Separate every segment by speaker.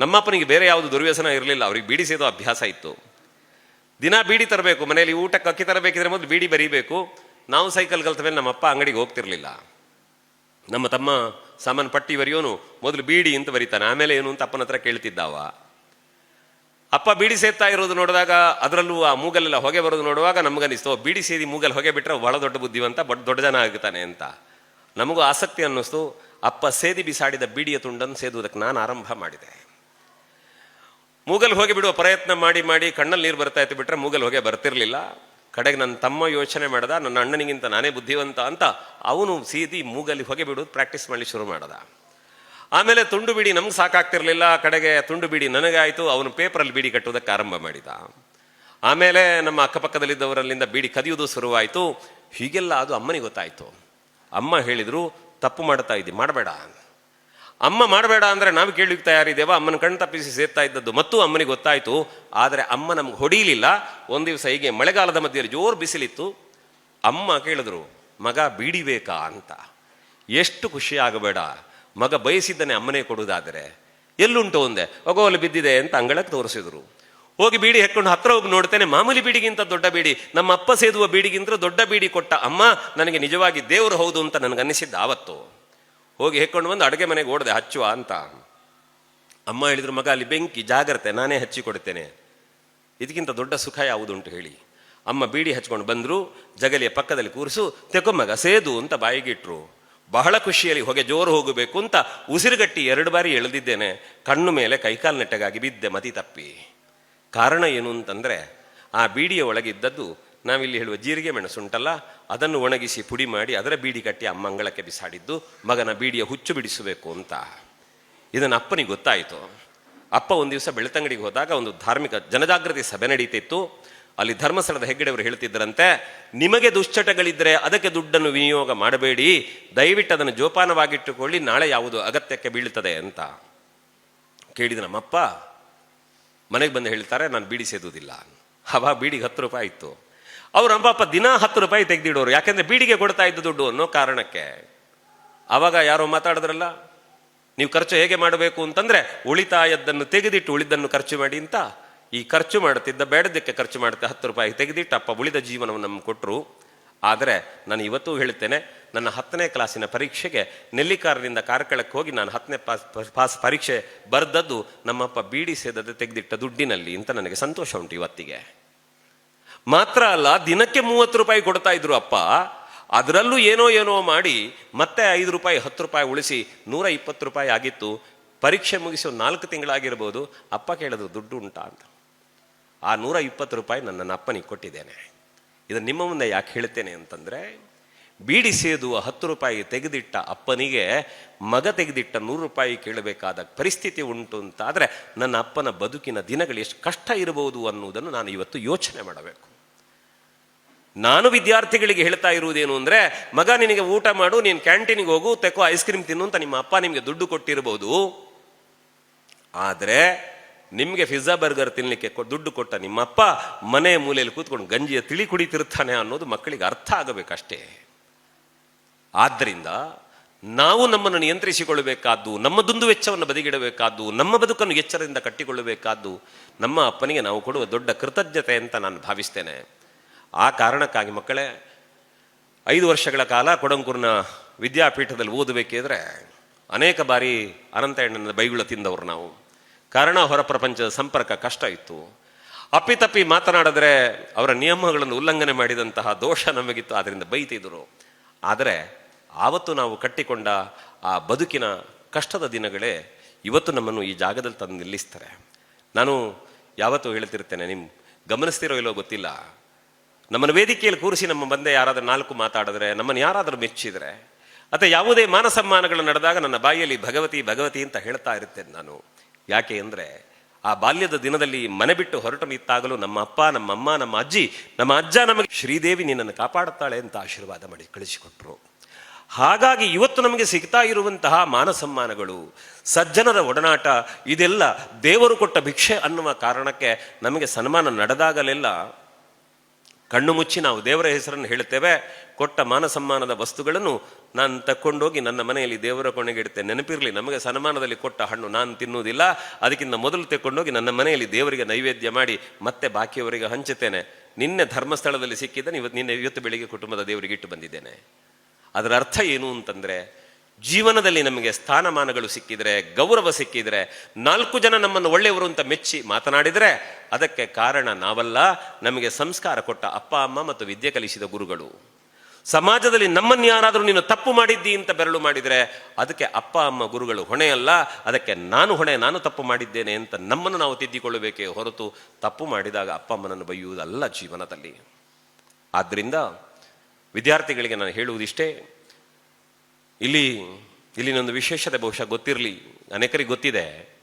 Speaker 1: ನಮ್ಮಪ್ಪನಿಗೆ ಬೇರೆ ಯಾವುದು ದುರ್ವ್ಯಸನ ಇರಲಿಲ್ಲ. ಅವ್ರಿಗೆ ಬೀಡಿ ಸೇದೋ ಅಭ್ಯಾಸ ಇತ್ತು. ದಿನ ಬೀಡಿ ತರಬೇಕು, ಮನೆಯಲ್ಲಿ ಊಟಕ್ಕೆ ಅಕ್ಕಿ ತರಬೇಕಿದ್ರೆ ಮೊದಲು ಬೀಡಿ ಬರೀಬೇಕು. ನಾವು ಸೈಕಲ್ ಕಲ್ತ ಮೇಲೆ ನಮ್ಮಪ್ಪ ಅಂಗಡಿಗೆ ಹೋಗ್ತಿರ್ಲಿಲ್ಲ. ನಮ್ಮ ತಮ್ಮ ಸಾಮಾನು ಪಟ್ಟಿ ಬರೆಯೋನು ಮೊದಲು ಬೀಡಿ ಅಂತ ಬರೀತಾನೆ. ಆಮೇಲೆ ಏನು ಅಂತ ಅಪ್ಪನ ಹತ್ರ ಕೇಳ್ತಿದ್ದಾವ. ಅಪ್ಪ ಬೀಡಿ ಸೇದ್ತಾ ಇರೋದು ನೋಡಿದಾಗ ಅದರಲ್ಲೂ ಆ ಮೂಗಲೆಲ್ಲ ಹೊಗೆ ಬರೋದು ನೋಡುವಾಗ ನಮಗನಿಸ್ತು ಬೀಡಿ ಸೇದಿ ಮೂಗಲ್ಲಿ ಹೊಗೆ ಬಿಟ್ಟರೆ ಬಹಳ ದೊಡ್ಡ ಬುದ್ಧಿವಂತ ಬಟ್ ದೊಡ್ಡ ಜನ ಆಗ್ತಾನೆ ಅಂತ. ನಮಗೂ ಆಸಕ್ತಿ ಅನ್ನಿಸ್ತು. ಅಪ್ಪ ಸೇದಿ ಬಿಸಾಡಿದ ಬೀಡಿಯ ತುಂಡನ್ನು ಸೇದುವುದಕ್ಕೆ ನಾನು ಆರಂಭ ಮಾಡಿದೆ. ಮೂಗಲ್ ಹೋಗಿ ಬಿಡುವ ಪ್ರಯತ್ನ ಮಾಡಿ ಮಾಡಿ ಕಣ್ಣಲ್ಲಿ ನೀರು ಬರ್ತಾ ಇತ್ತು ಬಿಟ್ರೆ ಮೂಗಲ್ ಹೊಗೆ ಬರ್ತಿರ್ಲಿಲ್ಲ. ಕಡೆಗೆ ನನ್ನ ತಮ್ಮ ಯೋಚನೆ ಮಾಡ್ದ, ನನ್ನ ಅಣ್ಣನಿಗಿಂತ ನಾನೇ ಬುದ್ಧಿವಂತ ಅಂತ ಅವನು ಸೀದಿ ಮೂಗಲ್ಲಿ ಹೊಗೆ ಬಿಡೋದು ಪ್ರಾಕ್ಟೀಸ್ ಮಾಡಿ ಶುರು ಮಾಡ್ದ. ಆಮೇಲೆ ತುಂಡು ಬಿಡಿ ನಮ್ಗೆ ಸಾಕಾಗ್ತಿರ್ಲಿಲ್ಲ, ಕಡೆಗೆ ತುಂಡು ಬಿಡಿ ನನಗಾಯಿತು, ಅವನು ಪೇಪರಲ್ಲಿ ಬೀಡಿ ಕಟ್ಟುವುದಕ್ಕೆ ಆರಂಭ ಮಾಡಿದ. ಆಮೇಲೆ ನಮ್ಮ ಅಕ್ಕಪಕ್ಕದಲ್ಲಿದ್ದವರಲ್ಲಿಂದ ಬೀಡಿ ಕದಿಯುವುದು ಶುರುವಾಯಿತು. ಹೀಗೆಲ್ಲ ಅದು ಅಮ್ಮನಿಗೆ ಗೊತ್ತಾಯಿತು. ಅಮ್ಮ ಹೇಳಿದರು, ತಪ್ಪು ಮಾಡ್ತಾ ಇದ್ದಿ, ಮಾಡಬೇಡ. ಅಮ್ಮ ಮಾಡಬೇಡ ಅಂದರೆ ನಾವು ಕೇಳಲಿಕ್ಕೆ ತಯಾರಿದ್ದೇವೆ? ಅಮ್ಮನ ಕಣ್ಣು ತಪ್ಪಿಸಿ ಸೇರ್ತಾ ಇದ್ದದ್ದು ಮತ್ತು ಅಮ್ಮನಿಗೆ ಗೊತ್ತಾಯಿತು. ಆದರೆ ಅಮ್ಮ ನಮ್ಗೆ ಹೊಡೀಲಿಲ್ಲ. ಒಂದು ದಿವಸ ಹೀಗೆ ಮಳೆಗಾಲದ ಮಧ್ಯೆಯಲ್ಲಿ ಜೋರು ಬಿಸಿಲಿತ್ತು. ಅಮ್ಮ ಕೇಳಿದ್ರು, ಮಗ ಬೀಡಿ ಬೇಕಾ ಅಂತ. ಎಷ್ಟು ಖುಷಿ ಆಗಬೇಡ. ಮಗ ಬಯಸಿದ್ದಾನೆ ಅಮ್ಮನೇ ಕೊಡುವುದಾದರೆ ಎಲ್ಲುಂಟು ಒಂದೇ. ಒಗೋಲು ಬಿದ್ದಿದೆ ಅಂತ ಅಂಗಳಕ್ಕೆ ತೋರಿಸಿದ್ರು. ಹೋಗಿ ಬೀಡಿ ಹೆಕ್ಕೊಂಡು ಹತ್ರ ಹೋಗಿ ನೋಡ್ತೇನೆ, ಮಾಮೂಲಿ ಬೀಡಿಗಿಂತ ದೊಡ್ಡ ಬೀಡಿ. ನಮ್ಮ ಅಪ್ಪ ಸೇದುವ ಬೀಡಿಗಿಂತ ದೊಡ್ಡ ಬೀಡಿ ಕೊಟ್ಟ ಅಮ್ಮ ನನಗೆ ನಿಜವಾಗಿ ದೇವರು ಹೌದು ಅಂತ ನನಗನ್ನಿಸಿದ್ದ ಆವತ್ತು. ಹೋಗಿ ಹೆಕ್ಕೊಂಡು ಬಂದು ಅಡುಗೆ ಮನೆಗೆ ಓಡದೆ, ಹಚ್ಚುವ ಅಂತ. ಅಮ್ಮ ಹೇಳಿದ್ರು, ಮಗ, ಅಲ್ಲಿ ಬೆಂಕಿ, ಜಾಗ್ರತೆ, ನಾನೇ ಹಚ್ಚಿ ಕೊಡ್ತೇನೆ. ಇದಕ್ಕಿಂತ ದೊಡ್ಡ ಸುಖ ಯಾವುದುಂಟು ಹೇಳಿ. ಅಮ್ಮ ಬೀಡಿ ಹಚ್ಕೊಂಡು ಬಂದರು, ಜಗಲಿಯ ಪಕ್ಕದಲ್ಲಿ ಕೂರಿಸು ತೆಕೊ ಮಗ, ಸೇದು, ಅಂತ ಬಾಯಿಗಿಟ್ರು ಬಹಳ ಖುಷಿಯಲ್ಲಿ ಹೊಗೆ ಜೋರು ಹೋಗಬೇಕು ಅಂತ ಉಸಿರುಗಟ್ಟಿ ಎರಡು ಬಾರಿ ಎಳೆದಿದ್ದೇನೆ. ಕಣ್ಣು ಮೇಲೆ ಕೈಕಾಲು ನೆಟ್ಟಗಾಗಿ ಬಿದ್ದೆ ಮತಿ ತಪ್ಪಿ. ಕಾರಣ ಏನು ಅಂತಂದರೆ, ಆ ಬೀಡಿಯ ಒಳಗಿದ್ದದ್ದು ನಾವಿಲ್ಲಿ ಹೇಳುವ ಜೀರಿಗೆ ಮೆಣಸುಂಟಲ್ಲ ಅದನ್ನು ಒಣಗಿಸಿ ಪುಡಿ ಮಾಡಿ ಅದರ ಬೀಡಿ ಕಟ್ಟಿ ಅಮ್ಮಂಗಳಕ್ಕೆ ಬಿಸಾಡಿದ್ದು, ಮಗನ ಬೀಡಿಯ ಹುಚ್ಚು ಬಿಡಿಸಬೇಕು ಅಂತ. ಇದನ್ನು ಅಪ್ಪನಿಗೆ ಗೊತ್ತಾಯಿತು. ಅಪ್ಪ ಒಂದು ದಿವಸ ಬೆಳ್ತಂಗಡಿಗೆ ಹೋದಾಗ ಒಂದು ಧಾರ್ಮಿಕ ಜನಜಾಗೃತಿ ಸಭೆ ನಡೀತಿತ್ತು. ಅಲ್ಲಿ ಧರ್ಮಸ್ಥಳದ ಹೆಗ್ಗಡೆಯವರು ಹೇಳ್ತಿದ್ದರಂತೆ, ನಿಮಗೆ ದುಶ್ಚಟಗಳಿದ್ದರೆ ಅದಕ್ಕೆ ದುಡ್ಡನ್ನು ವಿನಿಯೋಗ ಮಾಡಬೇಡಿ. ದಯವಿಟ್ಟು ಅದನ್ನು ಜೋಪಾನವಾಗಿಟ್ಟುಕೊಳ್ಳಿ, ನಾಳೆ ಯಾವುದು ಅಗತ್ಯಕ್ಕೆ ಬೀಳ್ತದೆ ಅಂತ. ಕೇಳಿದ ನಮ್ಮಪ್ಪ, ಮನೆಗೆ ಬಂದು ಹೇಳ್ತಾರೆ, ನಾನು ಬೀಡಿ ಸೇದುವುದಿಲ್ಲ. ಅವಾಗ ಬೀಡಿಗೆ ಹತ್ತು ರೂಪಾಯಿ ಇತ್ತು. ಅವ್ರ ಅಂಬಾಪ ದಿನ ಹತ್ತು ರೂಪಾಯಿ ತೆಗೆದಿಡೋರು. ಯಾಕೆಂದ್ರೆ ಬೀಡಿಗೆ ಕೊಡ್ತಾ ಇದ್ದ ದುಡ್ಡು ಅನ್ನೋ ಕಾರಣಕ್ಕೆ. ಅವಾಗ ಯಾರೋ ಮಾತಾಡಿದ್ರಲ್ಲ, ನೀವು ಖರ್ಚು ಹೇಗೆ ಮಾಡಬೇಕು? ಅಂತಂದ್ರೆ, ಉಳಿತಾಯದ್ದನ್ನು ತೆಗೆದಿಟ್ಟು ಉಳಿದನ್ನು ಖರ್ಚು ಮಾಡಿ ಅಂತ, ಈ ಖರ್ಚು ಮಾಡುತ್ತಿದ್ದ ಬೇಡದಕ್ಕೆ ಖರ್ಚು ಮಾಡುತ್ತೆ, ಹತ್ತು ರೂಪಾಯಿ ತೆಗೆದಿಟ್ಟು ಅಪ್ಪ ಉಳಿದ ಜೀವನವನ್ನು ನಮ್ಗೆ ಕೊಟ್ಟರು ಆದರೆ, ನಾನು ಇವತ್ತೂ ಹೇಳ್ತೇನೆ, ನನ್ನ ಹತ್ತನೇ ಕ್ಲಾಸಿನ ಪರೀಕ್ಷೆಗೆ ನೆಲ್ಲಿಕಾರರಿಂದ ಕಾರ್ಕಳಕ್ಕೆ ಹೋಗಿ ನಾನು ಹತ್ತನೇ ಪಾಸ್ ಪಾಸ್ ಪರೀಕ್ಷೆ ಬರೆದದ್ದು ನಮ್ಮಪ್ಪ ಬೀಡಿ ಸೇದದೆ ತೆಗೆದಿಟ್ಟ ದುಡ್ಡಿನಲ್ಲಿ ಅಂತ ನನಗೆ ಸಂತೋಷ ಉಂಟು ಇವತ್ತಿಗೆ. ಮಾತ್ರ ಅಲ್ಲ, ದಿನಕ್ಕೆ ಮೂವತ್ತು ರೂಪಾಯಿ ಕೊಡ್ತಾ ಇದ್ರು ಅಪ್ಪ. ಅದರಲ್ಲೂ ಏನೋ ಏನೋ ಮಾಡಿ ಮತ್ತೆ ಐದು ರೂಪಾಯಿ, ಹತ್ತು ರೂಪಾಯಿ ಉಳಿಸಿ ನೂರ ಇಪ್ಪತ್ತು ರೂಪಾಯಿ ಆಗಿತ್ತು. ಪರೀಕ್ಷೆ ಮುಗಿಸಿ ನಾಲ್ಕು ತಿಂಗಳಾಗಿರ್ಬೋದು. ಅಪ್ಪ ಕೇಳಿದ್ರು, ದುಡ್ಡು ಉಂಟಾ ಅಂತ. ಆ ನೂರ ಇಪ್ಪತ್ತು ರೂಪಾಯಿ ನನ್ನ ಅಪ್ಪನಿಗೆ ಕೊಟ್ಟಿದ್ದೇನೆ. ಇದನ್ನು ನಿಮ್ಮ ಮುಂದೆ ಯಾಕೆ ಹೇಳ್ತೇನೆ ಅಂತಂದ್ರೆ ಬೀಡಿ ಸೇದುವ ಹತ್ತು ರೂಪಾಯಿ ತೆಗೆದಿಟ್ಟ ಅಪ್ಪನಿಗೆ ಮಗ ತೆಗೆದಿಟ್ಟ ನೂರು ರೂಪಾಯಿ ಕೇಳಬೇಕಾದ ಪರಿಸ್ಥಿತಿ ಉಂಟು ಅಂತ ಆದರೆ ನನ್ನ ಅಪ್ಪನ ಬದುಕಿನ ದಿನಗಳು ಎಷ್ಟು ಕಷ್ಟ ಇರಬಹುದು ಅನ್ನುವುದನ್ನು ನಾನು ಇವತ್ತು ಯೋಚನೆ ಮಾಡಬೇಕು. ನಾನು ವಿದ್ಯಾರ್ಥಿಗಳಿಗೆ ಹೇಳ್ತಾ ಇರುವುದೇನು ಅಂದರೆ, ಮಗ ನಿನಗೆ ಊಟ ಮಾಡು, ನೀನು ಕ್ಯಾಂಟೀನಿಗೆ ಹೋಗು, ತೆಕೋ, ಐಸ್ ಕ್ರೀಮ್ ತಿನ್ನು ಅಂತ ನಿಮ್ಮ ಅಪ್ಪ ನಿಮಗೆ ದುಡ್ಡು ಕೊಟ್ಟಿರಬಹುದು ಆದರೆ ನಿಮಗೆ ಫಿಜ್ಜಾ ಬರ್ಗರ್ ತಿನ್ನಲಿಕ್ಕೆ ದುಡ್ಡು ಕೊಟ್ಟ ನಿಮ್ಮಪ್ಪ ಮನೆ ಮೂಲೆಯಲ್ಲಿ ಕೂತ್ಕೊಂಡು ಗಂಜಿಯ ತಿಳಿ ಕುಡಿತಿರ್ತಾನೆ ಅನ್ನೋದು ಮಕ್ಕಳಿಗೆ ಅರ್ಥ ಆಗಬೇಕಷ್ಟೇ. ಆದ್ದರಿಂದ ನಾವು ನಮ್ಮನ್ನು ನಿಯಂತ್ರಿಸಿಕೊಳ್ಳಬೇಕಾದ್ದು, ನಮ್ಮ ದುಂದು ವೆಚ್ಚವನ್ನು ಬದಿಗಿಡಬೇಕಾದ್ದು, ನಮ್ಮ ಬದುಕನ್ನು ಎಚ್ಚರದಿಂದ ಕಟ್ಟಿಕೊಳ್ಳಬೇಕಾದ್ದು, ನಮ್ಮ ಅಪ್ಪನಿಗೆ ನಾವು ಕೊಡುವ ದೊಡ್ಡ ಕೃತಜ್ಞತೆ ಅಂತ ನಾನು ಭಾವಿಸ್ತೇನೆ. ಆ ಕಾರಣಕ್ಕಾಗಿ ಮಕ್ಕಳೇ, ಐದು ವರ್ಷಗಳ ಕಾಲ ಕೊಡಂಕೂರಿನ ವಿದ್ಯಾಪೀಠದಲ್ಲಿ ಓದಬೇಕಿದ್ರೆ ಅನೇಕ ಬಾರಿ ಅನಂತಣ್ಣನ ಬೈಗುಳ ತಿಂದವರು ನಾವು. ಕಾರಣ ಹೊರ ಪ್ರಪಂಚದ ಸಂಪರ್ಕ ಕಷ್ಟ ಇತ್ತು. ಅಪ್ಪಿತಪ್ಪಿ ಮಾತನಾಡಿದ್ರೆ ಅವರ ನಿಯಮಗಳನ್ನು ಉಲ್ಲಂಘನೆ ಮಾಡಿದಂತಹ ದೋಷ ನಮಗಿತ್ತು ಅದರಿಂದ ಬೈತಿದ್ರು. ಆದರೆ ಆವತ್ತು ನಾವು ಕಟ್ಟಿಕೊಂಡ ಆ ಬದುಕಿನ ಕಷ್ಟದ ದಿನಗಳೇ ಇವತ್ತು ನಮ್ಮನ್ನು ಈ ಜಾಗದಲ್ಲಿ ತಂದು ನಿಲ್ಲಿಸ್ತಾರೆ. ನಾನು ಯಾವತ್ತೂ ಹೇಳ್ತಿರ್ತೇನೆ ನಿಮ್ಮ ಗಮನಿಸ್ತಿರೋ ಇಲ್ಲೋ ಗೊತ್ತಿಲ್ಲ. ನಮ್ಮನ್ನು ವೇದಿಕೆಯಲ್ಲಿ ಕೂರಿಸಿ ನಮ್ಮ ಬಂದೆ ಯಾರಾದರೂ ನಾಲ್ಕು ಮಾತಾಡಿದ್ರೆ, ನಮ್ಮನ್ನು ಯಾರಾದರೂ ಮೆಚ್ಚಿದರೆ ಅಥವಾ ಯಾವುದೇ ಮಾನಸಮ್ಮಾನಗಳು ನಡೆದಾಗ ನನ್ನ ಬಾಯಿಯಲ್ಲಿ ಭಗವತಿ ಭಗವತಿ ಅಂತ ಹೇಳ್ತಾ ಇರ್ತೇನೆ ನಾನು. ಯಾಕೆ ಅಂದರೆ, ಆ ಬಾಲ್ಯದ ದಿನದಲ್ಲಿ ಮನೆ ಬಿಟ್ಟು ಹೊರಟು ಇತ್ತಾಗಲೂ ನಮ್ಮ ಅಪ್ಪ, ನಮ್ಮ ಅಮ್ಮ, ನಮ್ಮ ಅಜ್ಜಿ, ನಮ್ಮ ಅಜ್ಜ ನಮಗೆ ಶ್ರೀದೇವಿ ನಿನ್ನನ್ನು ಕಾಪಾಡುತ್ತಾಳೆ ಅಂತ ಆಶೀರ್ವಾದ ಮಾಡಿ ಕಳಿಸಿಕೊಟ್ರು. ಹಾಗಾಗಿ ಇವತ್ತು ನಮಗೆ ಸಿಗ್ತಾ ಇರುವಂತಹ ಮಾನ ಸಮ್ಮಾನಗಳು ಸಜ್ಜನರ ಒಡನಾಟ, ಇದೆಲ್ಲ ದೇವರು ಕೊಟ್ಟ ಭಿಕ್ಷೆ ಅನ್ನುವ ಕಾರಣಕ್ಕೆ ನಮಗೆ ಸನ್ಮಾನ ನಡೆದಾಗಲೆಲ್ಲ ಕಣ್ಣು ಮುಚ್ಚಿ ನಾವು ದೇವರ ಹೆಸರನ್ನು ಹೇಳುತ್ತೇವೆ. ಕೊಟ್ಟ ಮಾನ ಸಮ್ಮಾನದ ವಸ್ತುಗಳನ್ನು ನಾನು ತಕ್ಕೊಂಡೋಗಿ ನನ್ನ ಮನೆಯಲ್ಲಿ ದೇವರ ಕೊನೆಗೆ ಇಡುತ್ತೆ ನೆನಪಿರಲಿ, ನಮಗೆ ಸನ್ಮಾನದಲ್ಲಿ ಕೊಟ್ಟ ಹಣ್ಣು ನಾನು ತಿನ್ನುವುದಿಲ್ಲ. ಅದಕ್ಕಿಂತ ಮೊದಲು ತೆಕ್ಕೊಂಡೋಗಿ ನನ್ನ ಮನೆಯಲ್ಲಿ ದೇವರಿಗೆ ನೈವೇದ್ಯ ಮಾಡಿ ಮತ್ತೆ ಬಾಕಿಯವರಿಗೆ ಹಂಚುತ್ತೇನೆ. ನಿನ್ನೆ ಧರ್ಮಸ್ಥಳದಲ್ಲಿ ಸಿಕ್ಕಿದ್ದೇನೆ, ಇವತ್ತು ನಿನ್ನೆ, ಇವತ್ತು ಬೆಳಿಗ್ಗೆ ಕುಟುಂಬದ ದೇವರಿಗೆ ಇಟ್ಟು ಬಂದಿದ್ದೇನೆ. ಅದರ ಅರ್ಥ ಏನು ಅಂತಂದರೆ, ಜೀವನದಲ್ಲಿ ನಮಗೆ ಸ್ಥಾನಮಾನಗಳು ಸಿಕ್ಕಿದರೆ, ಗೌರವ ಸಿಕ್ಕಿದರೆ, ನಾಲ್ಕು ಜನ ನಮ್ಮನ್ನು ಒಳ್ಳೆಯವರು ಅಂತ ಮೆಚ್ಚಿ ಮಾತನಾಡಿದರೆ, ಅದಕ್ಕೆ ಕಾರಣ ನಾವಲ್ಲ, ನಮಗೆ ಸಂಸ್ಕಾರ ಕೊಟ್ಟ ಅಪ್ಪ, ಅಮ್ಮ ಮತ್ತು ವಿದ್ಯೆ ಕಲಿಸಿದ ಗುರುಗಳು. ಸಮಾಜದಲ್ಲಿ ನಮ್ಮನ್ನು ಯಾರಾದರೂ ನೀನು ತಪ್ಪು ಮಾಡಿದ್ದಿ ಅಂತ ಬೆರಳು ಮಾಡಿದರೆ, ಅದಕ್ಕೆ ಅಪ್ಪ, ಅಮ್ಮ ಗುರುಗಳು ಹೊಣೆ ಅಲ್ಲ ಅದಕ್ಕೆ ನಾನು ಹೊಣೆ, ನಾನು ತಪ್ಪು ಮಾಡಿದ್ದೇನೆ ಅಂತ ನಮ್ಮನ್ನು ನಾವು ತಿದ್ದಿಕೊಳ್ಳಬೇಕೇ ಹೊರತು ತಪ್ಪು ಮಾಡಿದಾಗ ಅಪ್ಪ, ಅಮ್ಮನನ್ನು ಬೈಯುವುದಲ್ಲ ಜೀವನದಲ್ಲಿ. ಆದ್ದರಿಂದ ವಿದ್ಯಾರ್ಥಿಗಳಿಗೆ ನಾನು ಹೇಳುವುದಿಷ್ಟೇ, ಇಲ್ಲಿ ಇಲ್ಲಿನೊಂದು ವಿಶೇಷತೆ ಬಹುಶಃ ಗೊತ್ತಿರಲಿ, ಅನೇಕರಿಗೆ ಗೊತ್ತಿದೆ.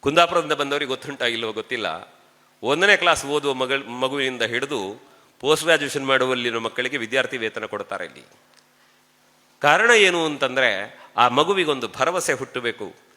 Speaker 1: ಕುಂದಾಪುರದಿಂದ ಬಂದವರಿಗೆ ಗೊತ್ತುಂಟಾ ಇಲ್ಲವೋ ಗೊತ್ತಿಲ್ಲ. ಒಂದನೇ ಕ್ಲಾಸ್ ಓದುವ ಮಗಳ, ಮಗುವಿನಿಂದ ಹಿಡಿದು ಪೋಸ್ಟ್ ಗ್ರಾಜುಯೇಷನ್ ಮಾಡುವಲ್ಲಿರೋ ಮಕ್ಕಳಿಗೆ ವಿದ್ಯಾರ್ಥಿ ವೇತನ ಕೊಡ್ತಾರೆ ಇಲ್ಲಿ. ಕಾರಣ ಏನು ಅಂತಂದರೆ, ಆ ಮಗುವಿಗೊಂದು ಭರವಸೆ ಹುಟ್ಟಬೇಕು.